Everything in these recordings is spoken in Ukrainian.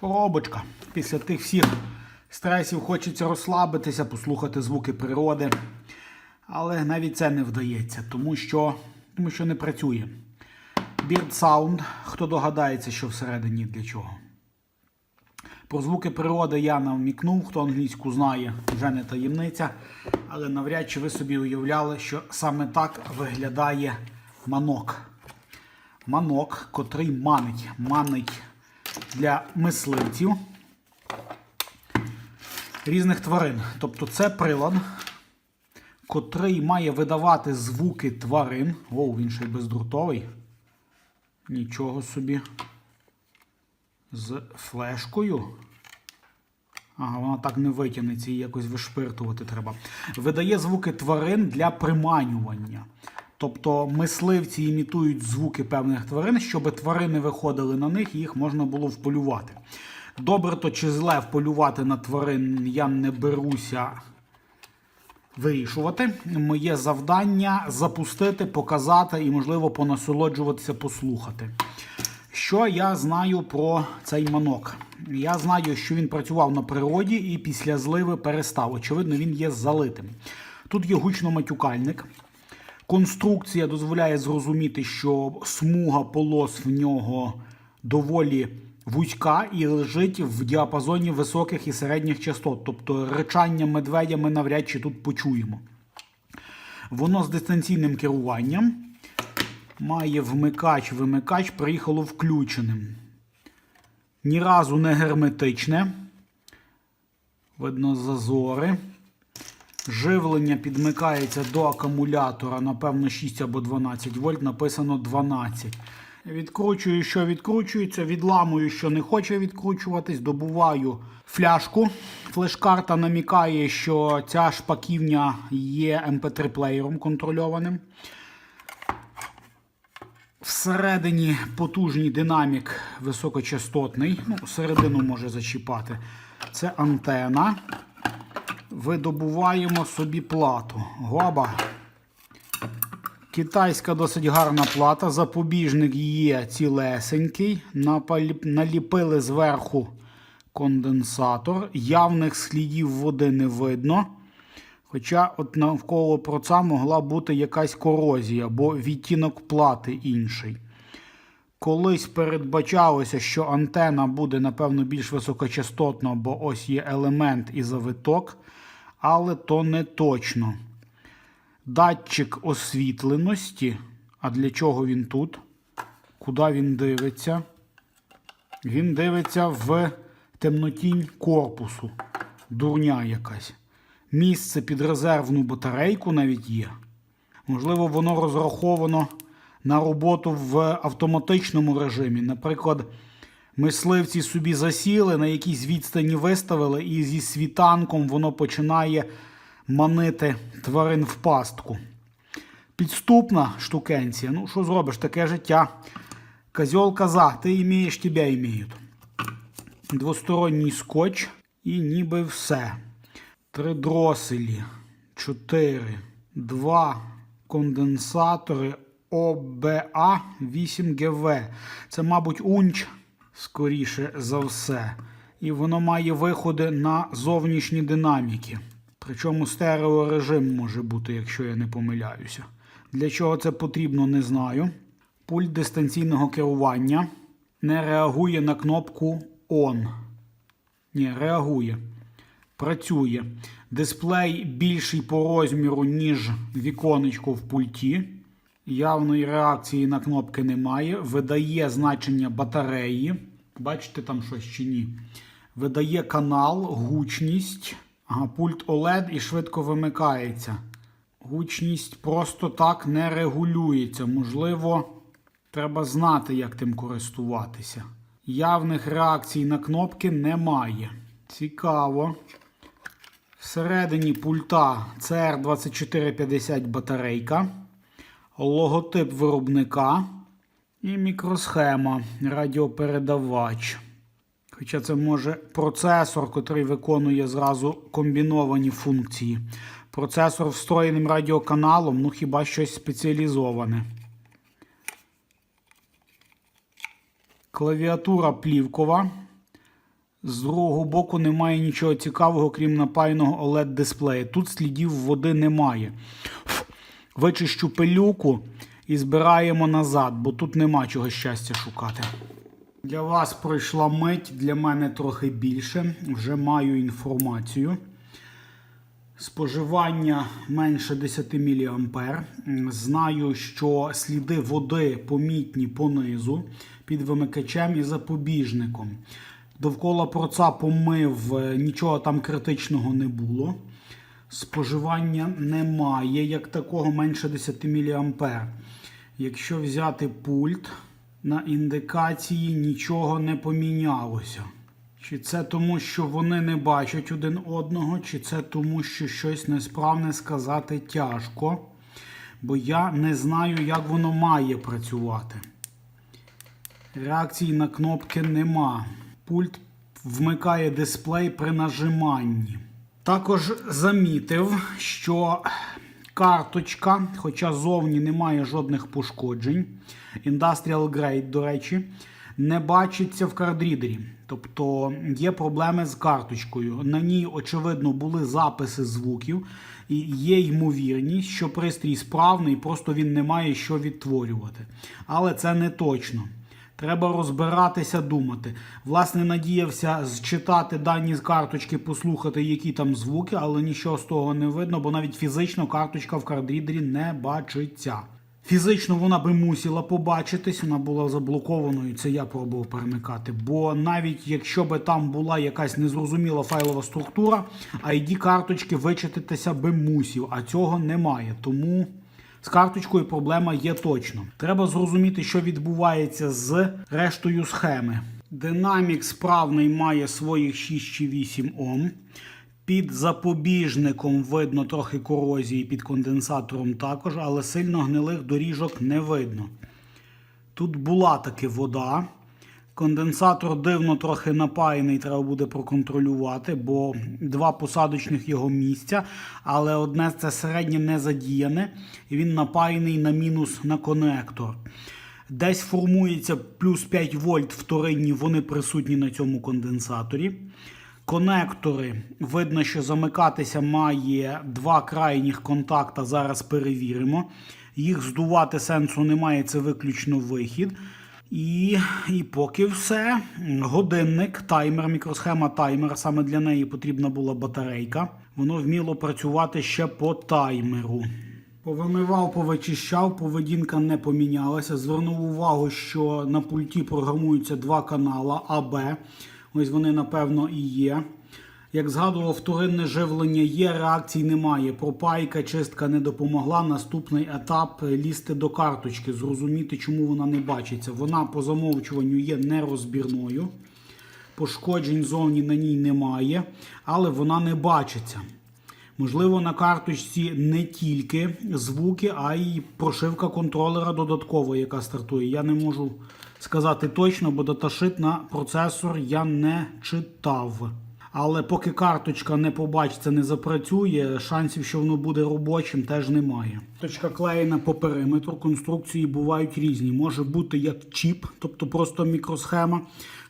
Коробочка. Після тих всіх стресів хочеться розслабитися, послухати звуки природи. Але навіть це не вдається, тому що, тому що не працює. Bird Sound, хто догадається, що всередині для чого. Про звуки природи я намікнув, хто англійську знає, вже не таємниця. Але навряд чи ви собі уявляли, що саме так виглядає манок. Манок, котрий манить. Манить для мисливців різних тварин. Тобто це прилад, котрий має видавати звуки тварин. О, він ще й бездрутовий. Нічого собі. З флешкою. Ага, вона так не витягнеться, її якось вишпиртувати треба. Видає звуки тварин для приманювання. Тобто мисливці імітують звуки певних тварин, щоб тварини виходили на них і їх можна було вполювати. Добре то чи зле вполювати на тварин я не беруся вирішувати. Моє завдання запустити, показати і, можливо, понасолоджуватися, послухати. Що я знаю про цей манок? Я знаю, що він працював на природі і після зливи перестав. Очевидно, він є залитим. Тут є гучно-матюкальник. Конструкція дозволяє зрозуміти, що смуга полос в нього доволі вузька і лежить в діапазоні високих і середніх частот. Тобто речання медведя ми навряд чи тут почуємо. Воно з дистанційним керуванням. Має вмикач, вимикач приїхало включеним. Ні разу не герметичне. Видно зазори. Живлення підмикається до акумулятора, напевно, 6 або 12 вольт, написано 12. Відкручую, що відкручується, відламую, що не хоче відкручуватись, добуваю фляжку. Флеш-карта намікає, що ця шпаківня є MP3-плеєром контрольованим. Всередині потужний динамік високочастотний, ну, середину може зачіпати. Це антена. Видобуваємо собі плату. Гоба. Китайська досить гарна плата. Запобіжник є цілесенький. Наліпили зверху конденсатор. Явних слідів води не видно. Хоча от навколо проца могла бути якась корозія або відтінок плати інший. Колись передбачалося, що антена буде, напевно, більш високочастотна, бо ось є елемент і завиток, але то не точно. Датчик освітленості. А для чого він тут? Куди він дивиться? Він дивиться в темнотінь корпусу. Дурня якась. Місце під резервну батарейку навіть є. Можливо, воно розраховано на роботу в автоматичному режимі. Наприклад, мисливці собі засіли, на якійсь відстані виставили, і зі світанком воно починає манити тварин в пастку. Підступна штукенція. Ну, що зробиш, таке життя. Козьол коза, ти імієш, тебе іміють. Двосторонній скотч і ніби все. Три дроселі, чотири, два конденсатори ОБА 8 ГВ. Це, мабуть, унч, скоріше за все. І воно має виходи на зовнішні динаміки. Причому стереорежим може бути, якщо я не помиляюся. Для чого це потрібно, не знаю. Пульт дистанційного керування не реагує на кнопку ON. Ні, реагує. Працює. Дисплей більший по розміру, ніж віконечко в пульті. Явної реакції на кнопки немає. Видає значення батареї. Бачите там щось чи ні? Видає канал, гучність. Ага, пульт OLED і швидко вимикається. Гучність просто так не регулюється. Можливо, треба знати, як тим користуватися. Явних реакцій на кнопки немає. Цікаво. Всередині пульта CR2450 батарейка, логотип виробника і мікросхема радіопередавач. Хоча це може процесор, який виконує зразу комбіновані функції. Процесор встроєним радіоканалом, ну хіба щось спеціалізоване. Клавіатура плівкова. З другого боку немає нічого цікавого, крім напаяного oled дисплея. Тут слідів води немає. Вичищу пилюку і збираємо назад, бо тут нема чого щастя шукати. Для вас пройшла мить, для мене трохи більше. Вже маю інформацію. Споживання менше 10 мА. Знаю, що сліди води помітні понизу під вимикачем і запобіжником. Довкола проца помив, е, нічого там критичного не було. Споживання немає, як такого менше 10 мА. Якщо взяти пульт, на індикації нічого не помінялося. Чи це тому, що вони не бачать один одного, чи це тому, що щось несправне сказати тяжко, бо я не знаю, як воно має працювати. Реакції на кнопки нема. Пульт вмикає дисплей при нажиманні. Також замітив, що карточка, хоча зовні немає жодних пошкоджень, Industrial Grade, до речі, не бачиться в кардрідері. Тобто є проблеми з карточкою. На ній, очевидно, були записи звуків, і є ймовірність, що пристрій справний, просто він не має що відтворювати. Але це не точно. Треба розбиратися, думати. Власне, надіявся зчитати дані з карточки, послухати, які там звуки, але нічого з того не видно, бо навіть фізично карточка в кардрідері не бачиться. Фізично вона би мусила побачитись, вона була заблокованою, це я пробував перемикати. Бо навіть якщо би там була якась незрозуміла файлова структура, ID карточки вичитатися би мусів, а цього немає. Тому з карточкою проблема є точно. Треба зрозуміти, що відбувається з рештою схеми. Динамік справний має своїх 6 чи 8 Ом. Під запобіжником видно трохи корозії, під конденсатором також, але сильно гнилих доріжок не видно. Тут була таки вода. Конденсатор дивно трохи напаяний, треба буде проконтролювати, бо два посадочних його місця, але одне це середнє не задіяне, і він напаяний на мінус на конектор. Десь формується плюс 5 вольт вторинні, вони присутні на цьому конденсаторі. Конектори, видно, що замикатися має два крайніх контакта. Зараз перевіримо. Їх здувати сенсу немає, це виключно вихід. І, і поки все. Годинник, таймер, мікросхема таймер. Саме для неї потрібна була батарейка. Воно вміло працювати ще по таймеру. Повимивав, повичищав, поведінка не помінялася. Звернув увагу, що на пульті програмуються два канала А, Б. Ось вони, напевно, і є. Як згадував, вторинне живлення є, реакцій немає. Пропайка, чистка не допомогла. Наступний етап лізти до карточки, зрозуміти, чому вона не бачиться. Вона по замовчуванню є нерозбірною. Пошкоджень зовні на ній немає, але вона не бачиться. Можливо, на карточці не тільки звуки, а й прошивка контролера додаткова, яка стартує. Я не можу сказати точно, бо даташит на процесор я не читав. Але поки карточка не побачиться, не запрацює, шансів, що воно буде робочим, теж немає. Точка клеєна по периметру. Конструкції бувають різні. Може бути як чіп, тобто просто мікросхема,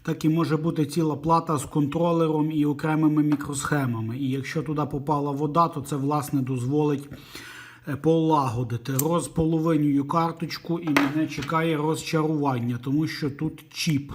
так і може бути ціла плата з контролером і окремими мікросхемами. І якщо туди попала вода, то це власне дозволить е, полагодити. Розполовинюю карточку і мене чекає розчарування, тому що тут чіп.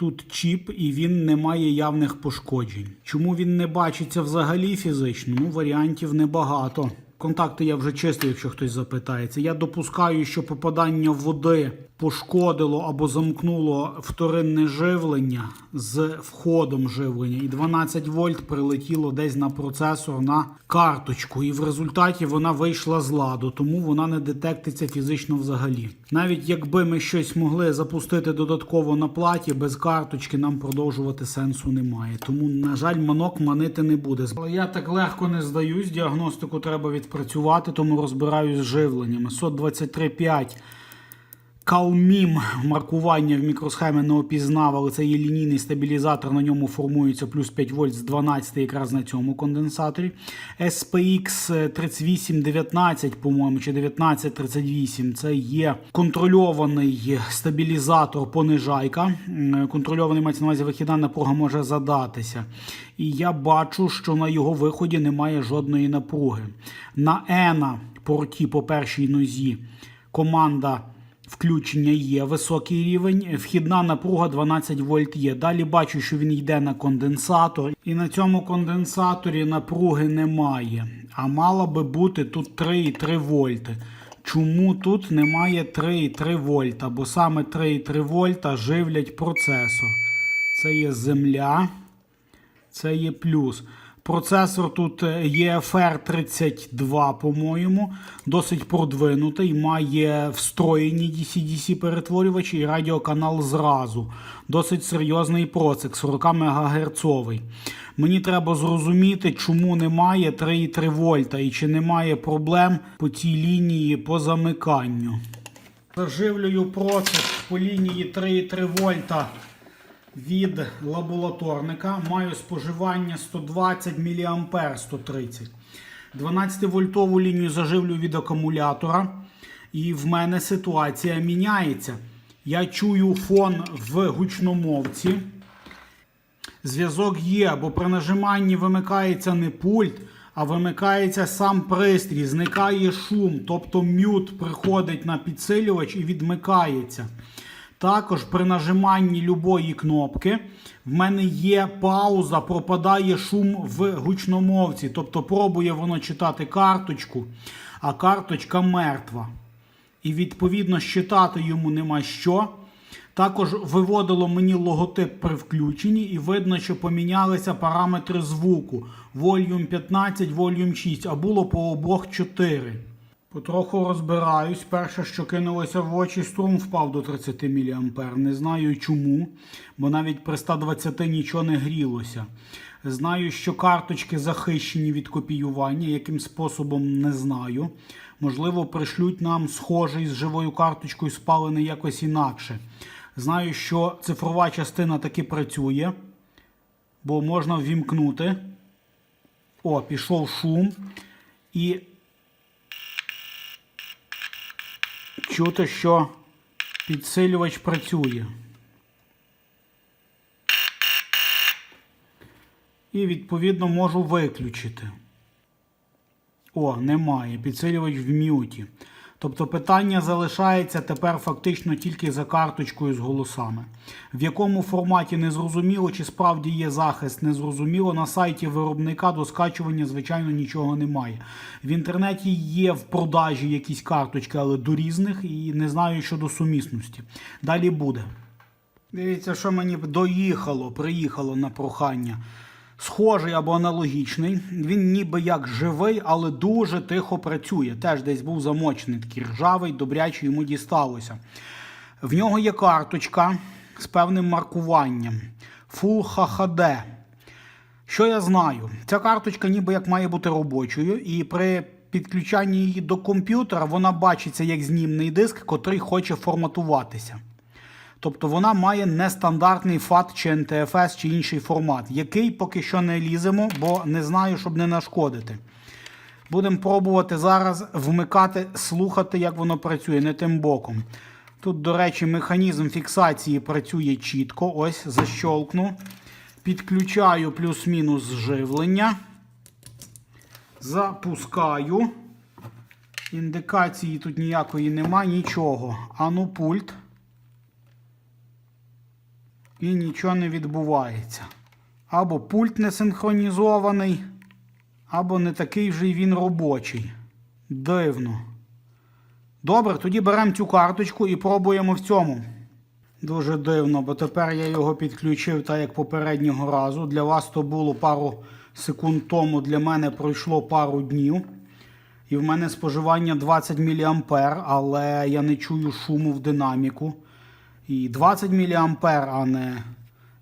Тут чіп і він не має явних пошкоджень. Чому він не бачиться взагалі фізично? Ну, варіантів небагато. Контакти я вже чистив, якщо хтось запитається. Я допускаю, що попадання води пошкодило або замкнуло вторинне живлення з входом живлення, і 12 вольт прилетіло десь на процесор на карточку, і в результаті вона вийшла з ладу, тому вона не детектиться фізично взагалі. Навіть якби ми щось могли запустити додатково на платі, без карточки нам продовжувати сенсу немає. Тому, на жаль, манок манити не буде. Але я так легко не здаюсь. Діагностику треба відпрацювати, тому розбираюсь з живленнями. SOT 23.5 Калмім маркування в мікросхемі не опізнав, але це є лінійний стабілізатор. На ньому формується плюс 5 вольт з 12 якраз на цьому конденсаторі. SPX 3819, по-моєму, чи 1938. Це є контрольований стабілізатор понижайка. Контрольований мається на увазі вихідна напруга може задатися. І я бачу, що на його виході немає жодної напруги. На ENA порті по першій нозі команда включення є високий рівень. Вхідна напруга 12 вольт є. Далі бачу, що він йде на конденсатор, і на цьому конденсаторі напруги немає. А мало би бути тут 3,3 вольти. Чому тут немає 3,3 вольта? Бо саме 3,3 вольта живлять процесор. Це є земля. Це є плюс. Процесор тут е, EFR 32, по-моєму, досить продвинутий, має встроєні DC-DC перетворювачі і радіоканал зразу. Досить серйозний процесор, 40 МГц. Мені треба зрозуміти, чому немає 3,3 вольта і чи немає проблем по цій лінії по замиканню. Заживлюю процес по лінії 3,3 вольта від лабораторника. Маю споживання 120 мА 130. 12-вольтову лінію заживлю від акумулятора. І в мене ситуація міняється. Я чую фон в гучномовці. Зв'язок є, бо при нажиманні вимикається не пульт, а вимикається сам пристрій, зникає шум, тобто мют приходить на підсилювач і відмикається. Також при нажиманні любої кнопки в мене є пауза, пропадає шум в гучномовці. Тобто пробує воно читати карточку, а карточка мертва. І відповідно щитати йому нема що. Також виводило мені логотип при включенні, і видно, що помінялися параметри звуку. Volume 15, Volume 6, а було по обох 4. Потроху розбираюсь. Перше, що кинулося в очі, струм впав до 30 мА. Не знаю чому, бо навіть при 120 нічого не грілося. Знаю, що карточки захищені від копіювання, яким способом не знаю. Можливо, пришлють нам схожий з живою карточкою спалений якось інакше. Знаю, що цифрова частина таки працює, бо можна ввімкнути. О, пішов шум. І чути, що підсилювач працює. І відповідно можу виключити. О, немає. Підсилювач в м'юті. Тобто питання залишається тепер фактично тільки за карточкою з голосами. В якому форматі не зрозуміло, чи справді є захист, не зрозуміло. На сайті виробника до скачування, звичайно, нічого немає. В інтернеті є в продажі якісь карточки, але до різних і не знаю щодо сумісності. Далі буде. Дивіться, що мені доїхало, приїхало на прохання. Схожий або аналогічний. Він ніби як живий, але дуже тихо працює. Теж десь був замочений, такий ржавий, добрячий йому дісталося. В нього є карточка з певним маркуванням Full HHD. Що я знаю? Ця карточка ніби як має бути робочою, і при підключанні її до комп'ютера вона бачиться як знімний диск, котрий хоче форматуватися. Тобто вона має нестандартний FAT чи NTFS чи інший формат, який поки що не ліземо, бо не знаю, щоб не нашкодити. Будемо пробувати зараз вмикати, слухати, як воно працює, не тим боком. Тут, до речі, механізм фіксації працює чітко. Ось защолкну. Підключаю плюс-мінус живлення. Запускаю. Індикації тут ніякої нема, нічого. Ану пульт і нічого не відбувається. Або пульт не синхронізований, або не такий вже й він робочий. Дивно. Добре, тоді беремо цю карточку і пробуємо в цьому. Дуже дивно, бо тепер я його підключив так, як попереднього разу. Для вас то було пару секунд тому, для мене пройшло пару днів. І в мене споживання 20 мА, але я не чую шуму в динаміку і 20 мА, а не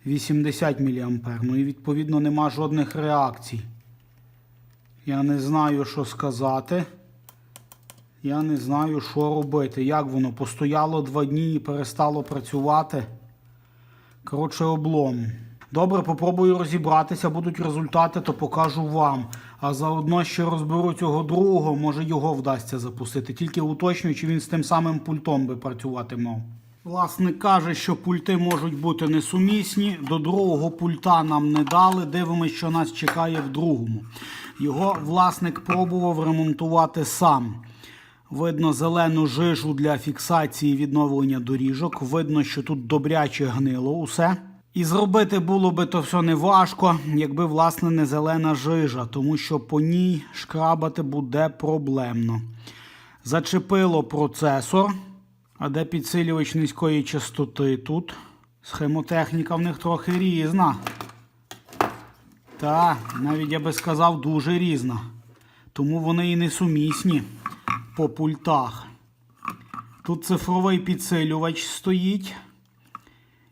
80 мА. Ну і відповідно нема жодних реакцій. Я не знаю, що сказати. Я не знаю, що робити. Як воно? Постояло два дні і перестало працювати. Коротше, облом. Добре, попробую розібратися, будуть результати, то покажу вам. А заодно ще розберу цього другого, може його вдасться запустити. Тільки уточнюю, чи він з тим самим пультом би працювати мав. Власник каже, що пульти можуть бути несумісні. До другого пульта нам не дали. Дивимось, що нас чекає в другому. Його власник пробував ремонтувати сам. Видно зелену жижу для фіксації відновлення доріжок. Видно, що тут добряче гнило усе. І зробити було би то все не важко, якби власне не зелена жижа, тому що по ній шкрабати буде проблемно. Зачепило процесор. А де підсилювач низької частоти тут? Схемотехніка в них трохи різна. Та, навіть я би сказав, дуже різна. Тому вони і несумісні по пультах. Тут цифровий підсилювач стоїть.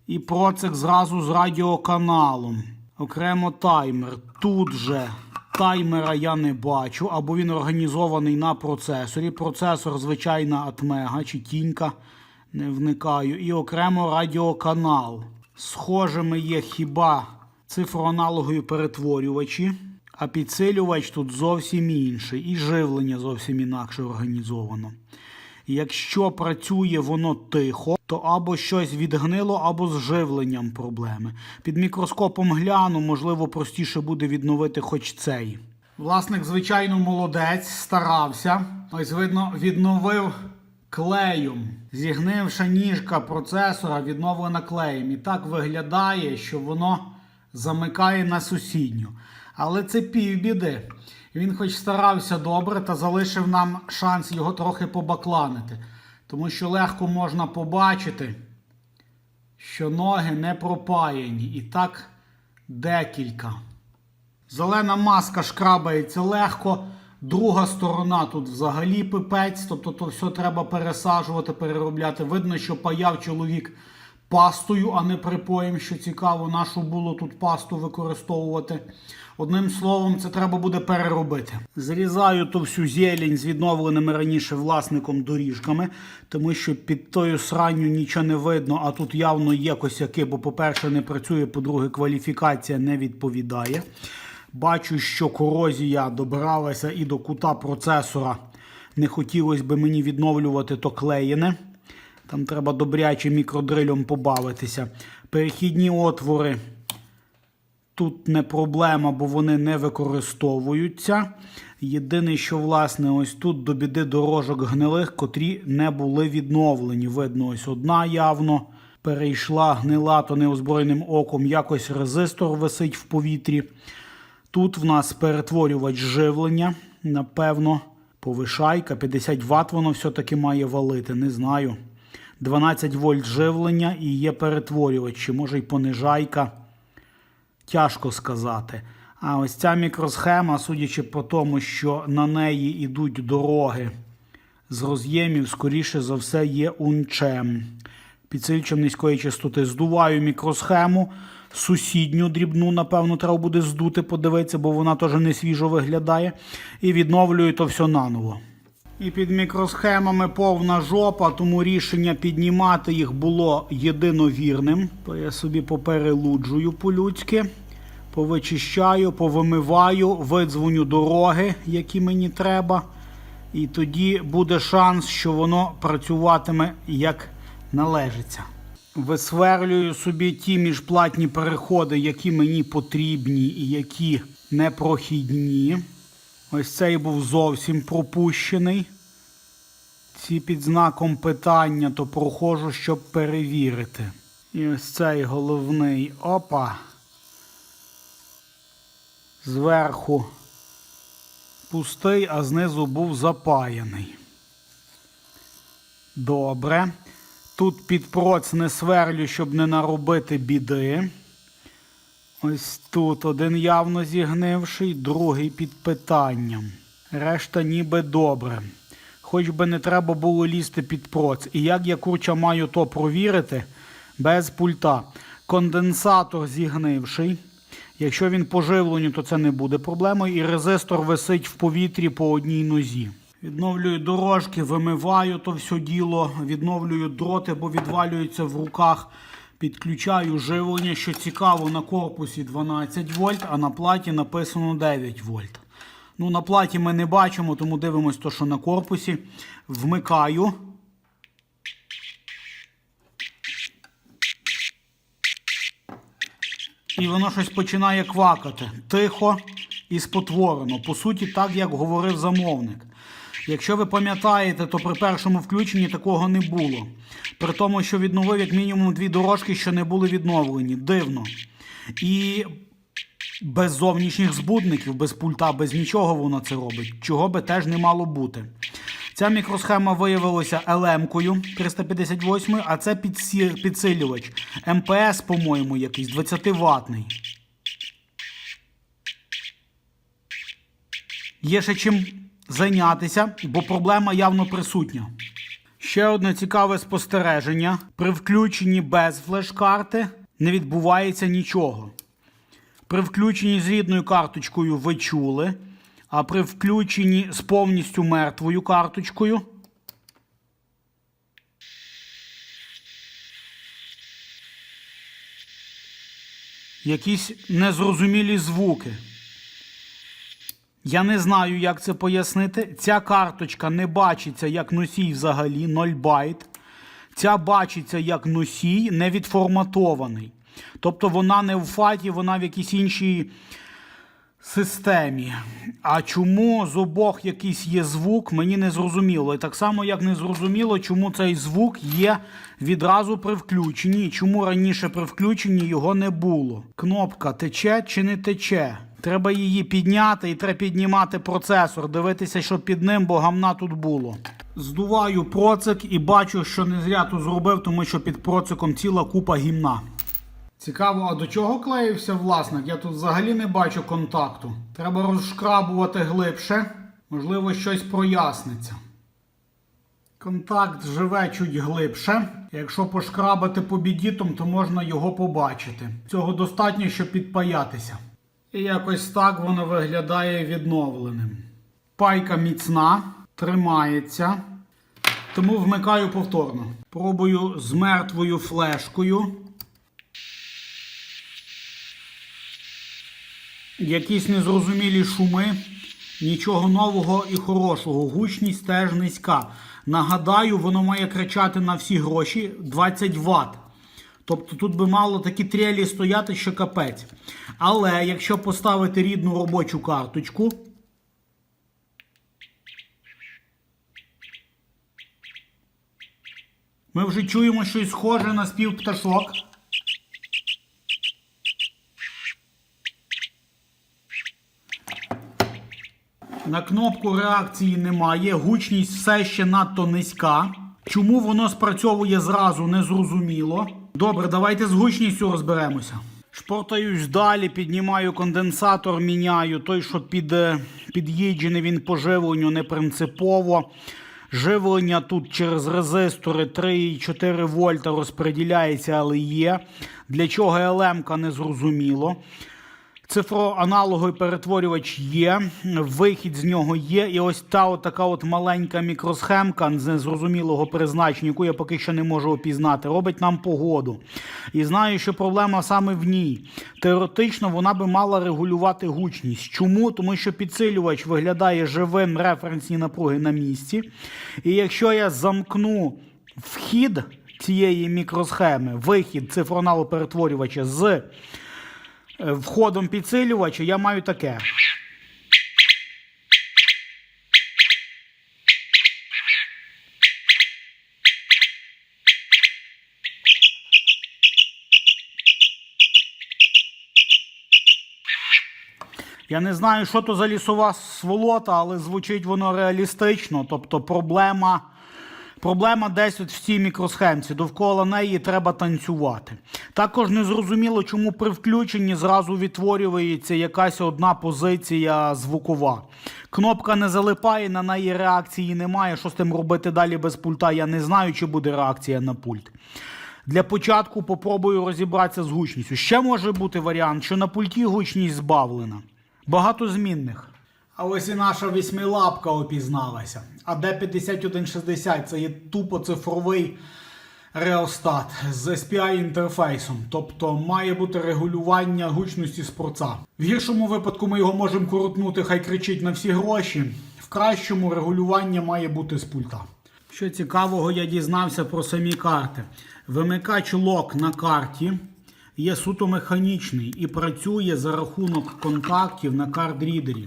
І процик зразу з радіоканалом. Окремо таймер. Тут же таймера я не бачу, або він організований на процесорі. Процесор, звичайна Атмега чи тінька, не вникаю. І окремо радіоканал. Схожими є хіба цифроаналогові перетворювачі, а підсилювач тут зовсім інший. І живлення зовсім інакше організовано. Якщо працює воно тихо, то або щось відгнило, або з живленням проблеми. Під мікроскопом гляну, можливо, простіше буде відновити хоч цей. Власник, звичайно, молодець, старався. Ось видно, відновив клеєм. Зігнивша ніжка процесора відновлена клеєм. І так виглядає, що воно замикає на сусідню. Але це півбіди. Він хоч старався добре та залишив нам шанс його трохи побакланити. Тому що легко можна побачити, що ноги не пропаяні. І так декілька. Зелена маска шкрабається легко. Друга сторона тут взагалі пипець, тобто то все треба пересаджувати, переробляти. Видно, що паяв чоловік пастою, а не припоєм, що цікаво, нашу було тут пасту використовувати. Одним словом, це треба буде переробити. Зрізаю ту всю зелень з відновленими раніше власником доріжками, тому що під тою сранню нічого не видно, а тут явно є косяки, бо, по-перше, не працює, по-друге, кваліфікація не відповідає. Бачу, що корозія добралася і до кута процесора. Не хотілося би мені відновлювати то клеєне. Там треба добряче мікродрилем побавитися. Перехідні отвори тут не проблема, бо вони не використовуються. Єдине, що, власне, ось тут до біди дорожок гнилих, котрі не були відновлені. Видно, ось одна явно перейшла гнила, то неозброєним оком. Якось резистор висить в повітрі. Тут в нас перетворювач живлення, напевно, повишайка. 50 Вт воно все-таки має валити, не знаю. 12 вольт живлення і є перетворювач, чи може й понижайка. Тяжко сказати. А ось ця мікросхема, судячи по тому, що на неї йдуть дороги з роз'ємів, скоріше за все, є унчем. Підсильчем низької частоти. Здуваю мікросхему. Сусідню дрібну, напевно, треба буде здути, подивитися, бо вона теж не свіжо виглядає. І відновлюю то все наново. І під мікросхемами повна жопа, тому рішення піднімати їх було єдиновірним. То я собі поперелуджую по-людськи, повичищаю, повимиваю, видзвоню дороги, які мені треба. І тоді буде шанс, що воно працюватиме як належиться. Висверлюю собі ті міжплатні переходи, які мені потрібні і які непрохідні. Ось цей був зовсім пропущений. Ці під знаком питання, то проходжу, щоб перевірити. І ось цей головний опа. Зверху пустий, а знизу був запаяний. Добре. Тут під проц не сверлю, щоб не наробити біди. Ось тут один явно зігнивший, другий під питанням. Решта ніби добре. Хоч би не треба було лізти під проц. І як я курча маю то провірити без пульта. Конденсатор зігнивший. Якщо він по живленню, то це не буде проблемою. І резистор висить в повітрі по одній нозі. Відновлюю дорожки, вимиваю то все діло, відновлюю дроти, бо відвалюються в руках. Підключаю живлення, що цікаво, на корпусі 12 вольт, а на платі написано 9 вольт. Ну, на платі ми не бачимо, тому дивимось то, що на корпусі. Вмикаю. І воно щось починає квакати. Тихо і спотворено. По суті, так, як говорив замовник. Якщо ви пам'ятаєте, то при першому включенні такого не було. При тому, що відновив як мінімум дві дорожки, що не були відновлені. Дивно. І без зовнішніх збудників, без пульта, без нічого воно це робить, чого би теж не мало бути. Ця мікросхема виявилася LM-кою 358, а це підсилювач. МПС, по-моєму, якийсь 20 ватний. Є ще чим зайнятися, бо проблема явно присутня. Ще одне цікаве спостереження: при включенні без флеш-карти не відбувається нічого. При включенні з рідною карточкою ви чули, а при включенні з повністю мертвою карточкою. Якісь незрозумілі звуки. Я не знаю, як це пояснити. Ця карточка не бачиться як носій взагалі 0 байт. Ця бачиться як носій не відформатований. Тобто вона не в фаті, вона в якійсь іншій системі. А чому з обох якийсь є звук, мені не зрозуміло. І так само, як не зрозуміло, чому цей звук є відразу при включенні, чому раніше при включенні його не було. Кнопка тече чи не тече. Треба її підняти і треба піднімати процесор, дивитися, що під ним, бо гамна тут було. Здуваю процик і бачу, що не зря тут зробив, тому що під проциком ціла купа гімна. Цікаво, а до чого клеївся власник? Я тут взагалі не бачу контакту. Треба розшкрабувати глибше, можливо, щось проясниться. Контакт живе чуть глибше. Якщо пошкрабати по бідітом, то можна його побачити. Цього достатньо, щоб підпаятися. І якось так воно виглядає відновленим. Пайка міцна, тримається. Тому вмикаю повторно. Пробую з мертвою флешкою. Якісь незрозумілі шуми, нічого нового і хорошого. Гучність теж низька. Нагадаю, воно має кричати на всі гроші 20 Вт. Тобто тут би мало такі трелі стояти, що капець. Але якщо поставити рідну робочу карточку. Ми вже чуємо щось схоже на спів пташок. На кнопку реакції немає, гучність все ще надто низька. Чому воно спрацьовує зразу, не зрозуміло. Добре, давайте з гучністю розберемося. Шпортаюсь далі, піднімаю конденсатор, міняю. Той, що під, е, під'їджений, він по живленню не принципово. Живлення тут через резистори 3,4 вольта розподіляється, але є. Для чого ЛМ не зрозуміло. Цифроаналоговий перетворювач є, вихід з нього є. І ось та от така от маленька мікросхемка з незрозумілого призначення, яку я поки що не можу опізнати, робить нам погоду. І знаю, що проблема саме в ній. Теоретично вона би мала регулювати гучність. Чому? Тому що підсилювач виглядає живим референсні напруги на місці. І якщо я замкну вхід цієї мікросхеми, вихід цифроаналу перетворювача з входом підсилювача, я маю таке. Я не знаю, що то за лісова сволота, але звучить воно реалістично. Тобто проблема, проблема десь от в цій мікросхемці. Довкола неї треба танцювати. Також не зрозуміло, чому при включенні зразу відтворюється якась одна позиція звукова. Кнопка не залипає, на неї реакції немає. Що з тим робити далі без пульта? Я не знаю, чи буде реакція на пульт. Для початку попробую розібратися з гучністю. Ще може бути варіант, що на пульті гучність збавлена. Багато змінних. А ось і наша восьмилапка опізналася. А D5160 це є тупо цифровий реостат з SPI інтерфейсом, тобто має бути регулювання гучності спорца. В гіршому випадку ми його можемо крутнути, хай кричить на всі гроші. В кращому регулювання має бути з пульта. Що цікавого, я дізнався про самі карти. Вимикач лок на карті є суто механічний і працює за рахунок контактів на кардрідері.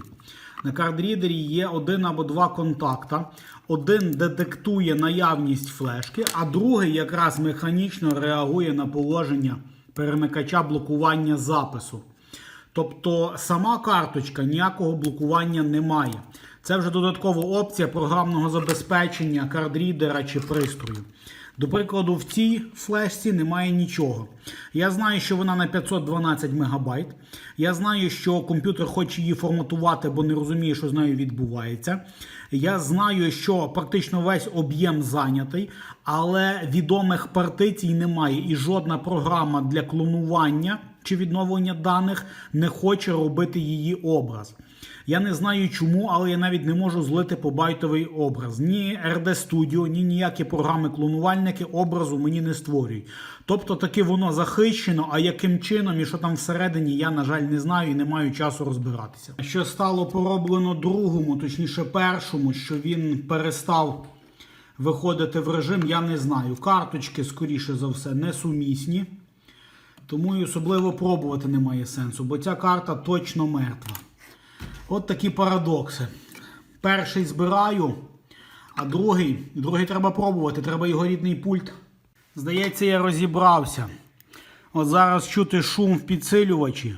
На кардрідері є один або два контакта. Один детектує наявність флешки, а другий якраз механічно реагує на положення перемикача блокування запису. Тобто сама карточка ніякого блокування не має. Це вже додаткова опція програмного забезпечення кардрідера чи пристрою. До прикладу, в цій флешці немає нічого. Я знаю, що вона на 512 МБ. Я знаю, що комп'ютер хоче її форматувати, бо не розуміє, що з нею відбувається. Я знаю, що практично весь об'єм зайнятий, але відомих партицій немає. І жодна програма для клонування чи відновлення даних не хоче робити її образ. Я не знаю чому, але я навіть не можу злити по байтовий образ. Ні RD Studio, ні ніякі програми-клонувальники образу мені не створюють. Тобто таки воно захищено, а яким чином і що там всередині, я, на жаль, не знаю і не маю часу розбиратися. Що стало пороблено другому, точніше першому, що він перестав виходити в режим, я не знаю. Карточки, скоріше за все, несумісні. Тому і особливо пробувати немає сенсу, бо ця карта точно мертва. От такі парадокси. Перший збираю, а другий, другий треба пробувати, треба його рідний пульт. Здається, я розібрався. От зараз чути шум в підсилювачі.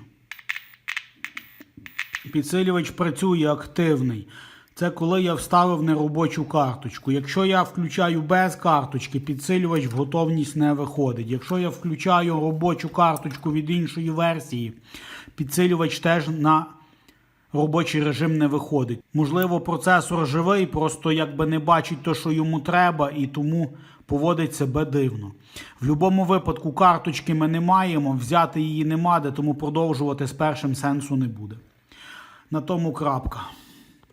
Підсилювач працює активний. Це коли я вставив неробочу карточку. Якщо я включаю без карточки, підсилювач в готовність не виходить. Якщо я включаю робочу карточку від іншої версії, підсилювач теж на робочий режим не виходить. Можливо, процесор живий, просто якби не бачить те, що йому треба, і тому поводить себе дивно. В будь-якому випадку карточки ми не маємо, взяти її нема де, тому продовжувати з першим сенсу не буде. На тому крапка.